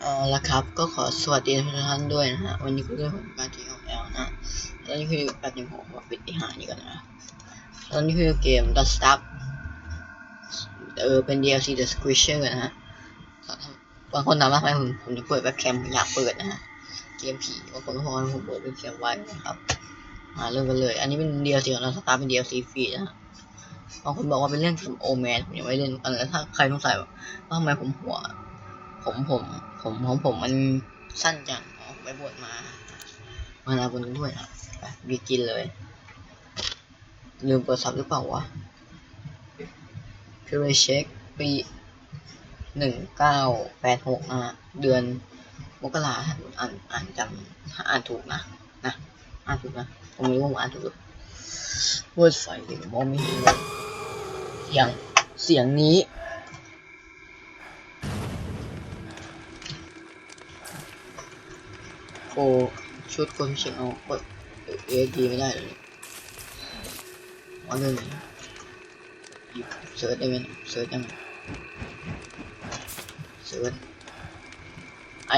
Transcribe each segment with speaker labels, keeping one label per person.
Speaker 1: เอาละครับก็ขอสวัสดีทุกท่านด้วยนะฮะ วันนี้ก็ด้วยผมการทีของแอลนะตอนนี้คือแป๊บนึงผมขอปิดอีหานี่ก่อนนะตอนนี้คือเกม The Stuff เออเป็น DLC The Squisher นะฮะบางคนถามว่าทำไมผมผมถึงเปิดเว็บแคมผมอยากเปิดนะฮะ เกมผีบางคนก็บอกว่าผมเปิดเว็บแคมไว้นะครับมาเริ่มกันเลย อันนี้เป็น DLC ของเราสตาร์เป็น DLC ฟรีนะฮะบางคนบอกว่าเป็นเรื่องเกมโอแมนผมยังไม่เล่นอันนั้นถ้าใครสงสัยว่าทำไมผมหัว ผมผม ผมของผมมันสั้นจังออกไปบวชมา มาลาบนด้วยนะไปบีกินเลย ลืมเปิดซับหรือเปล่าวะคือเช็คปีหนึ่งเก้าแปดหกนะเดือนมกราอ่านอ่านจำอ่านถูกนะนะอ่านถูกนะผมไม่รู้ว่าผมอ่านถูกหรือเวิร์ดไฟเลยมองไม่เห็นเลยเสียงเสียงนี้ โอ้ชุดคนเชียงเอากดเอดีไม่ได้เลยวันนึงเสิร์ชได้ไหมเสิร์ชยังเสิร์ช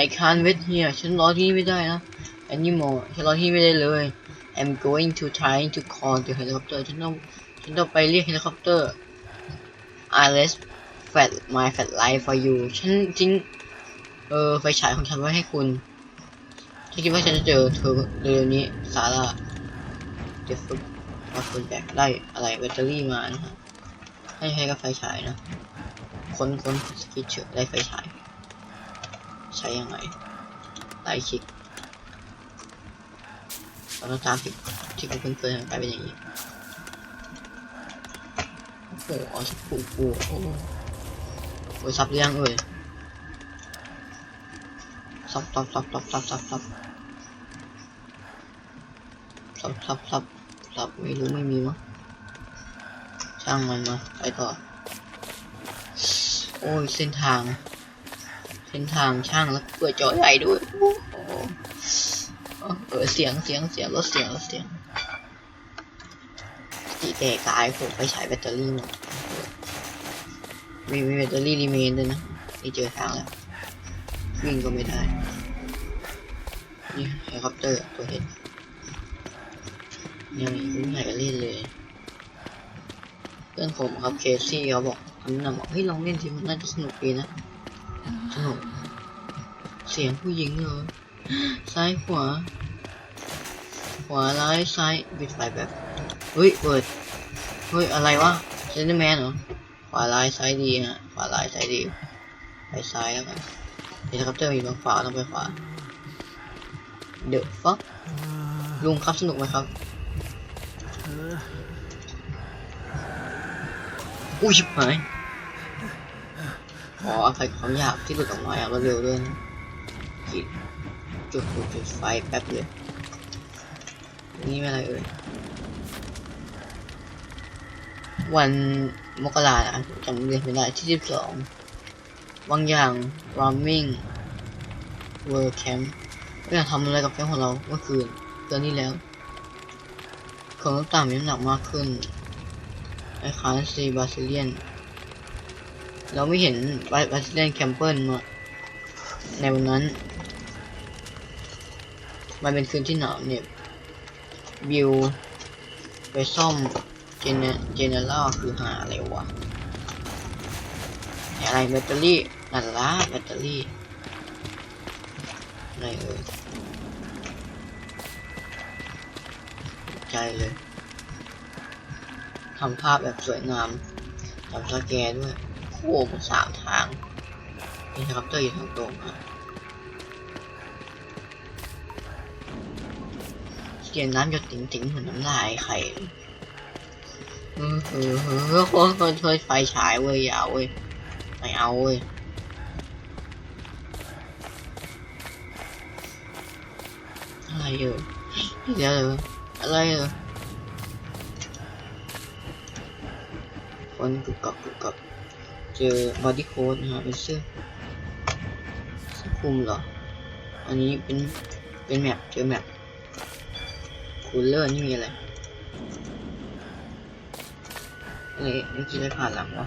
Speaker 1: I can't wait here ฉันรอที่ไม่ได้นะ anymore ฉันรอที่นี่ไม่ได้เลย I'm going to try to call the helicopter ฉันต้องฉันต้องไปเรียกเฮลิคอปเตอร์ I left flat my flat light for you ฉันทิ้งเออไฟฉายของฉันไว้ให้คุณ ฉันคิดว่าฉันจะเจอเธอเร็วๆนี้สาระเดี๋ยวฝึกมาคนแบกได้อะไรแบตเตอรี่มานะฮะให้ใช้กับไฟฉายนะคนคนสกิทเชอร์ได้ไฟฉาย ใช้ยังไงไล่คลิกตอนตามที่ที่เพื่อนเพื่อนๆกลายเป็นอย่างนี้โอ้โหเอาสักปูปูโอ้โหซับเรื่องเอ่ยซับซับซับซับซับซับซับ ซับซับซับซับไม่รู้ไม่มีมั้งช่างมันมาไปต่อ โอ้ยเส้นทาง เส้นทางช่างแล้วเปิดจอใหญ่ด้วยโอ้โหเออเสียงเสียงเสียงรถเสียงรถเสียงที่แตกกายผมไปใช้แบตเตอรี่หมดมีมีแบตเตอรี่รีเมนด้วยนะนี่เจอทางแล้ววิ่งก็ไม่ได้ นี่เฮลิคอปเตอร์ตัวเห็น ยังไม่ไหนก็เล่นเลย เพื่อนผมครับเคซี่เขาบอกคำนำบอกเฮ้ยลองเล่นทีมันน่าจะสนุกดีนะสนุกเสียงผู้หญิงเหรอซ้ายขวา ขวาร้ายซ้ายปิดไฟแบบเฮ้ยเปิดเฮ้ยอะไรวะเซนเตอร์แมนเหรอขวาร้ายซ้ายดีฮะขวาร้ายซ้ายดีไปซ้ายแล้วกันเฮลิคอปเตอร์มีบางขวาต้องไปขวาเดอะฟักลุงครับสนุกไหมครับ อุ้ยชิบหายขออภัยความยากที่หลุดออกมาอย่างรวดเร็วด้วยนะจุดจุดจุดไฟแป๊บเลยนี่ไม่อะไรเอ่ยวันมกราอะจำเดือนไม่ได้ที่สิบสองบางอย่างรามมิ่งเวิร์แคมป์ไม่อยากทำอะไรกับแคมป์ของเราเมื่อคืนเดือนนี้แล้ว ของต่างๆมีน้ำหนักมากขึ้นไอคานซีบาซิเลียน เราไม่เห็นบาบาซิเลียนแคมเปิลมาในวันนั้น มันเป็นคืนที่หนาวเนี่ยบิวไปซ่อมเจเนเจเนอเรลคือหาอะไรวะอะไรแบตเตอรี่นั่นละแบตเตอรี่อะไรเอ่ย ใจเลยทำภาพแบบสวยงามทำสแกนด้วยโค้งสามทางเฮลิคอปเตอร์อยู่ทางตรงอะเสียงน้ำหยดติ๋งติ๋งๆเหมือนน้ำลายไข่เออเออเออโคตรช่วยไฟฉายเว้ยอย่าเว้ยไม่เอาเว้ยอะไรเออเดี๋ยวเออ อะไรเออคนกึกกับกึกกับเจอบอดี้โค้ดนะฮะเป็นเสื้อเสื้อคลุมเหรอ อันนี้เป็น เป็นแมปเจอแมปคูลเลอร์นี่มีอะไรอะไรนี่คิดได้ผ่านหลังวะ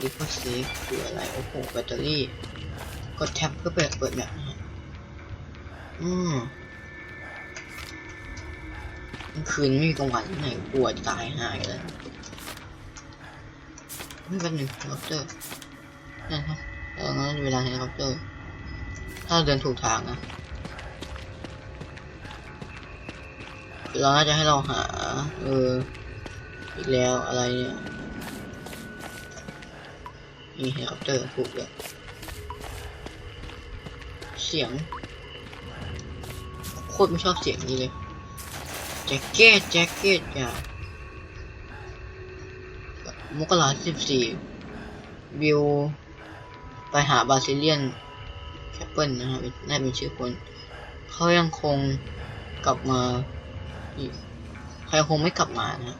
Speaker 1: ดิฟเฟอร์เซฟคืออะไร โอ้โห แบตเตอรี่ กดแท็บเพื่อเปิดเปิดแบบนะฮะอืม คืนไม่มีกลางวันไหนกลัวจะตายหายเลยไม่เป็นหนึ่งเฮลิคอปเตอร์นั่นครับเอองั้นเวลาเฮลิคอปเตอร์ ถ้าเดินถูกทางนะเราน่าจะให้เราหา เออ อีกแล้วอะไรเนี่ยนี่เฮลิคอปเตอร์ถูกเลยเสียง โคตรไม่ชอบเสียงนี้เลย แจ็คเก็ตแจ็คเก็ตอย่ามกราสิบสี่วิว ไปหาบาซิเลียนแคปเปิลนะฮะเป็นน่าเป็นชื่อคน เขายังคงกลับมาเขายังคงไม่กลับมานะฮะ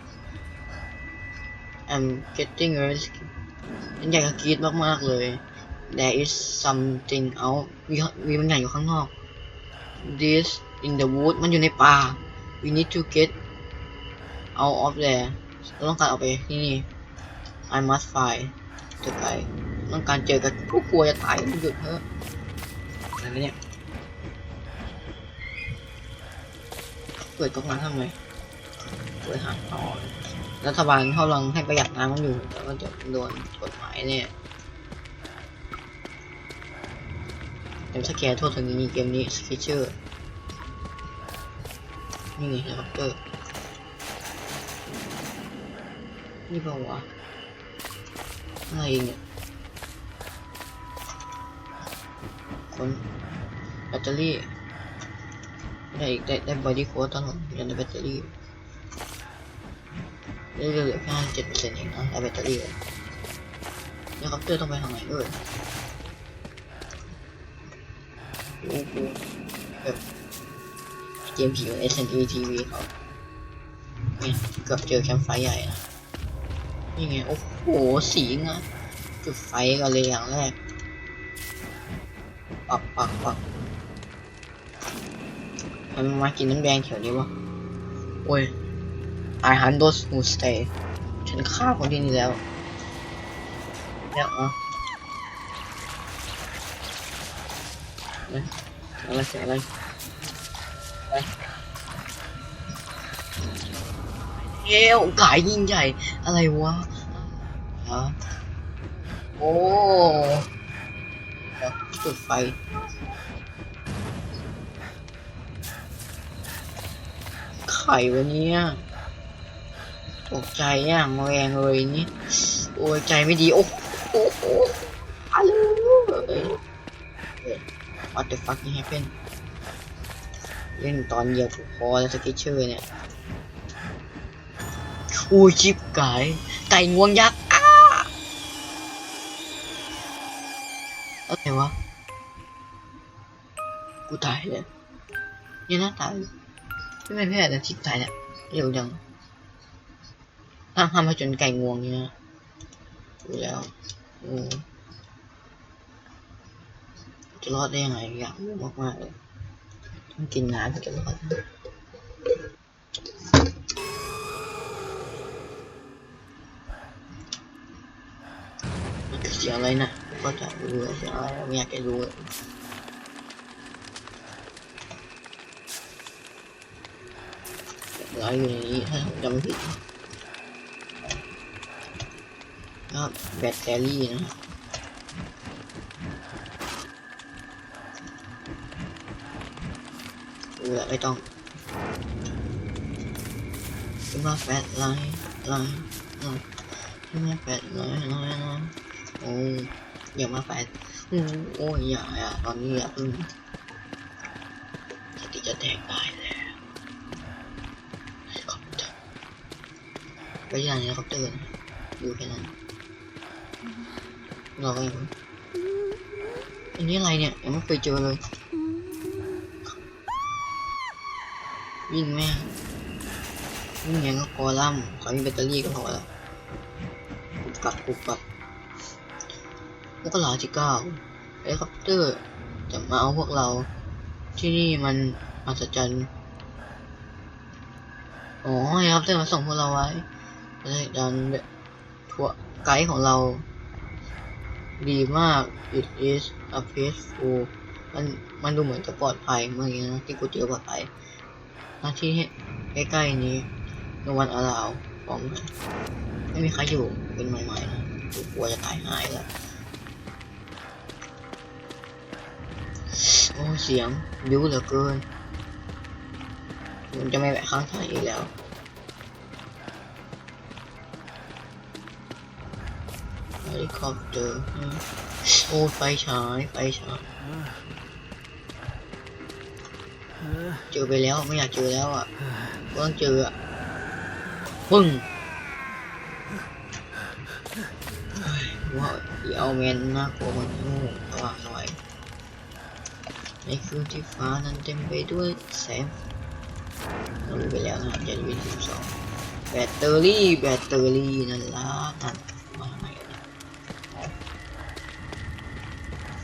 Speaker 1: I'm getting very s c a r ฉันอยากจะกรีดมากๆเลย There is something out มีมีบางอย่างอยู่ข้างนอก This in the wood มันอยู่ในป่า We need to get out of there เราต้องการออกไปที่นี่ I must find the guy ต้องการเจอกับผู้กลัวจะตายมันหยุดเถอะอะไรเนี่ยเปิดก๊อกน้ำทำไมเปิดหาต่อรัฐบาลเขาลังให้ประหยัดน้ำมันอยู่แต่ว่าจะโดนกฎหมายเนี่ยเต็มสแกนโทษทางนี้เกมนี้สกิเชอร์ นี่ไงเฮลิคอปเตอร์นี่เปล่าวะอะไรเนี่ยคนแบตเตอรี่ได้ได้ได้บอดี้โค้ดตลอดยังได้แบตเตอรี่เหลือเหลือแค่เจ็ดเปอร์เซ็นต์เองนะได้แบตเตอรี่เลยเฮลิคอปเตอร์ต้องไปทางไหนเอ่ยโอ้โหแบบ เกมผีของ SNE TV เขาเนี่ยเกือบเจอแคมป์ไฟใหญ่นะนี่ไง โอ้โห สีงอะจุดไฟก่อนเลยอย่างแรก ปักปักปักมันมมากินน้ำแดงแถวนี้วะ โอ้ย I hunt those who stay ฉันฆ่าคนที่นี่แล้ว แล้วอะอะไรเสียงอะไรอะไร เฮ้ยกายยิ่งใหญ่ อะไรวะฮะโอ้เดี๋ยวจุดไฟไข่วันนี้ตกใจอย่างแรงเลยนี่โอ้ยใจไม่ดี โอ้โหโอ้โหฮัลโหล What the fuck happened เล่นตอนเดียวพอแล้วสกิชเชอร์เนี่ยอุ้ยชิบไก่ไก่งวงยักษ์อ้าอะไรวะ กูตายเลยนี่นะตายไม่เป็นแพทย์แต่ชิบตายเนี่ยเร็วจังห้ามห้ามมาจนไก่งวงเนี่ยดูแล้วโอ้จะรอดได้ยังไงอยากรู้มากๆเลย ต้องกินน้ำถึงจะรอดมันเสียงอะไรนะก็จะรู้เสียงอะไรไม่อยากจะรู้ลยร้อยอยู่ในนี้ถ้าผมจำผิดก็แบตเตอรี่นะ เออไม่ต้องขึ้นมาแปดไลน์ไลน์ลน์ขึ้นมาแปดไลน์ไลน์ไลน์โอ้ยอย่ามาแปดโอ้ยอย่าอย่าตอนนี้อย่าเพิ่งสติจะแตกได้แล้วเฮลิคอปเตอร์ไปยังเฮลิคอปเตอร์นอยู่แค่นั้นรอไปอยู่อันนี้อะไรเนี่ยยังไม่เคยเจอเลย วิ่งแม่วิ่งยังก็กอลัมขอมีแบตเตอรี่ก็พอแล้วปุบปับปุบปับมกราที่เก้าเฮลิคอปเตอร์จะมาเอาพวกเราที่นี่มันมหัศจรรย์อ๋อเฮลิคอปเตอร์มาส่งพวกเราไว้เลยดันทัวร์ไกด์ของเรา ดีมาก it is a peaceful มันมันดูเหมือนจะปลอดภัยเมื่อกี้นะที่กูเจอปลอดภัย หน้าที่ใกล้ๆนี้นวันอาราวของไม่มีใครอยู่เป็นใหม่ๆนะกูกลัวจะตายหายแล้วโอ้เสียงบิ้วเหลือเกินมันจะไม่แวะข้างทางอีกแล้วเฮลิคอปเตอร์โอ้ไฟฉายไฟฉาย เจอไปแล้วไม่อยากเจอแล้วอะก็ต้องเจออะปึ้งเฮ้ยว้าวอีเอาแมนน่ากลัวมันโง่สว่างหน่อยในคืนที่ฟ้านั้นเต็มไปด้วยแสงเรารู้ไปแล้วนะจะวินสิบสองแบตเตอรี่แบตเตอรี่นั่นละนั่นมาทำไมกันเนี่ย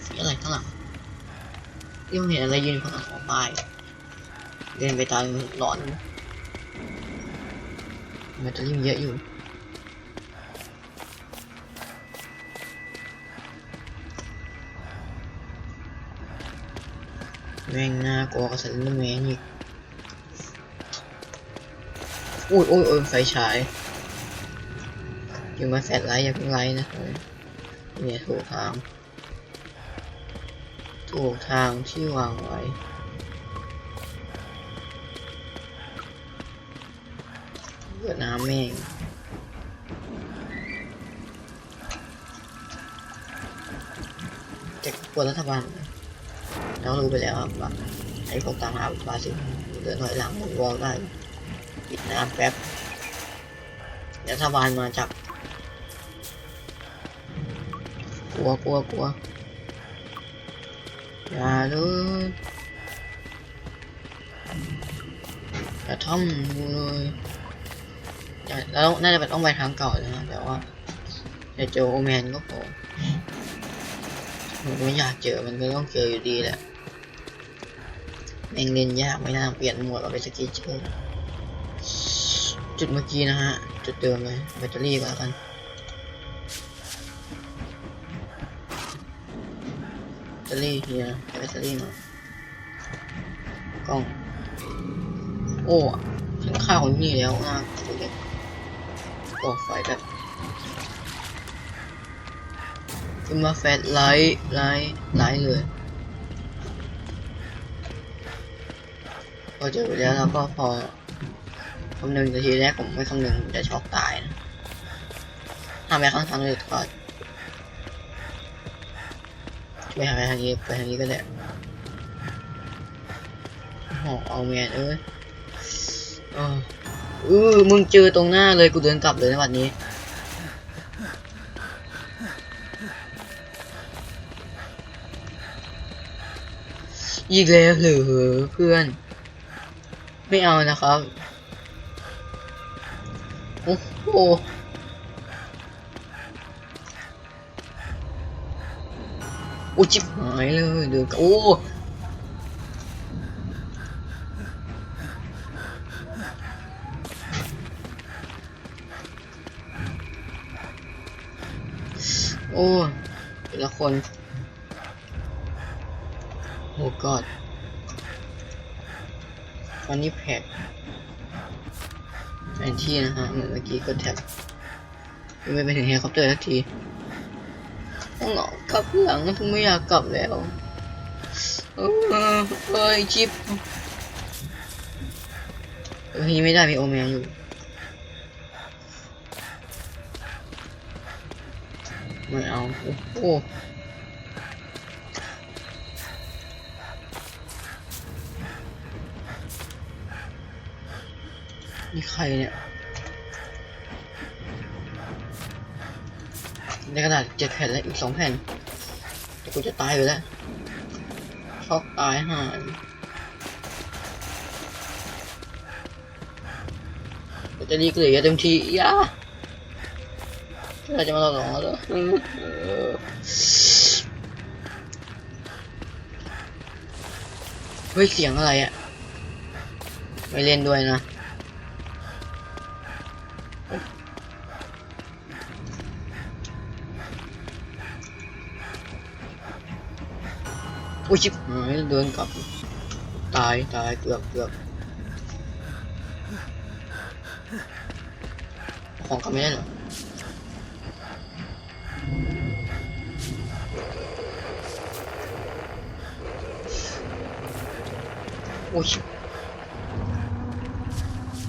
Speaker 1: สีอะไรข้างหลังที่ผมเห็นอะไรยืนข้างหลังของป้าย เดินไปตามหลอนแบตเตอรี่มเยอะอยู่แม่งน่ากลัวกับสลินเดอร์แมนอีกโอ้ยโอ้ยโอ้ยไฟฉายอยู่มาแฟลไลท์อย่าเพิ่งไลท์นะเนี่ยถูกทาง ถูกทางที่วางไว้ เกิดน้ำเองจะกลัวรัฐบาลเรารู้ไปแล้วว่าไอ้พวกตามหาบาสิเดินถอยหลังวอลได้ปิดน้ำแป๊บรัฐบาลมาจับ กลัวกลัวกลัวอย่าเลยอย่าทำกูเลย อย่าแล้วน่าจะเป็นต้องไปทางเก่าเลยนะแต่ว่าจะเจอโอแมนก็พอผมไม่อยากเจอมันก็ต้องเจออยู่ดีแหละแม่งเล่นยากไม่น่าเปลี่ยนหมวดมาเป็นสกีเชอร์จุดเมื่อกี้นะฮะ จุดเดิมเลยแบตเตอรี่ก็แล้วกันแบตเตอรี่เนี่ยแบตเตอรี่มากล้อง โอ้ฉันข้าวนี่แล้วนะ ดูดิโอ้ไฟแบบขึ้นมาแฟลชไลท์ไลท์ไลท์เลยพอเจอไปแล้วแล้วก็พอคำนึงนาทีแรกผมไม่คำนึงจะช็อกตายนะทำไปข้างทางเลยก่อนไปหาทางนี้ไปทางนี้ก็ได้โอ้เอาแมนเอ้ย เออมึงเจอตรงหน้าเลยกูเดินกลับเลยในวันนี้ อีกแล้วหรือเพื่อน ไม่เอานะครับ โอ้โหโอ้จิบหายเลยเดือโอ้ โอ้แต่ละคน โอ้กอดตอนนี้แพ็กแผนที่นะฮะเหมือนเมื่อกี้ก็แท็บยังไม่ไปถึงเฮลิคอปเตอร์สักทีต้องออกกลับหลังทุกไม่อยากกลับแล้วเออเอ้ยชิปเฮ้ยไม่ได้มีโอแมนอยู่ ไม่เอา โอ้โหนี่ใครเนี่ยในกระดาษเจ็ดแผ่นและอีกสองแผ่นแต่กูจะตายอยู่แล้วช็อกตายห่าแบตเตอรี่ก็เหลือเต็มทียา เราจะมาต่องแล้วเฮ้ยเสียงอะไรอะ ไม่เล่นด้วยนะ อุ้ยชิบหายเดินกลับ ตายตายเกือบเกือบของกลับไม่ได้หรอ อ้ย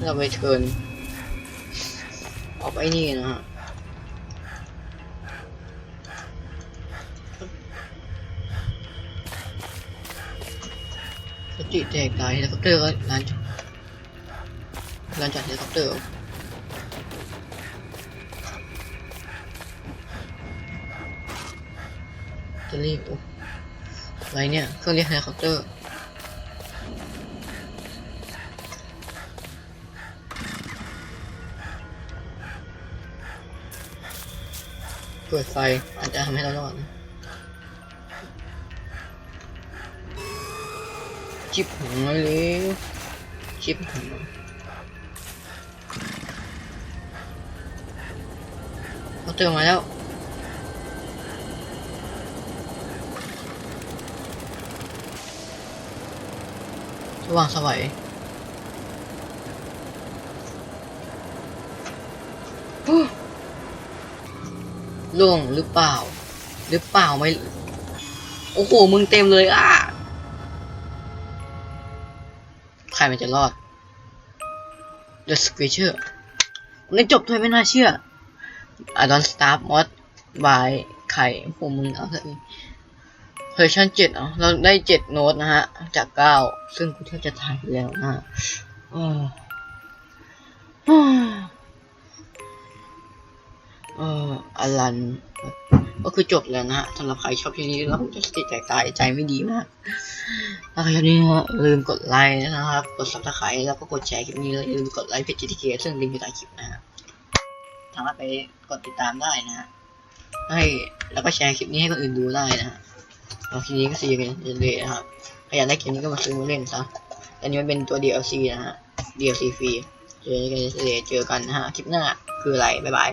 Speaker 1: เราไปเทิร์นออกไปนี่นะฮะสติแตกตายเฮลิคอปเตอร์ก็ร้านร้านจอดเฮลิคอปเตอร์จะรีบโอ้อะไรเนี่ยเครื่องเรียกเฮลิคอปเตอร์ เปิดไฟอาจจะทำให้เรารอดนะชิบหายเลยชิบหายเขาเติมมาแล้วสว่างสวัยฮู้ ล่งหรือเปล่า หรือเปล่าไม่ โอ้โห มึงเต็มเลยอะใครมันจะรอด The Squisher เล่นจบด้วยไม่น่าเชื่อ I don't stop mod by ไข่ผมมึงเอาเลยเวอร์ชันเจ็ดอะเราได้เจ็ดโน้ตนะฮะ จากเก้าซึ่งกูแทบจะถ่ายไปแล้วนะอ้ออ้อ เอออลัน ก็คือจบแล้วนะฮะสำหรับใครชอบคลิปนี้แล้วจะสติแตกตายใจไม่ดีมากถ้าใครชอบนี้นะฮะลืมกดไลค์นะครับ กด subscribe แล้วก็กดแชร์คลิปนี้แล้วลืมกดไลค์เพจ GTK ซึ่งลิงก์อยู่ใต้คลิปนะฮะสามารถไปกดติดตามได้นะฮะให้แล้วก็แชร์คลิปนี้ให้คนอื่นดูได้นะฮะคลิปนี้ก็ซีกันเลยนะครับใครอยากได้เกมนี้ก็มาซื้อมาเล่นซะอันนี้มันเป็นตัว DLC นะฮะ DLC ฟรีเจอกันเจอกันนะฮะ คลิปหน้าคืออะไร บ๊ายบาย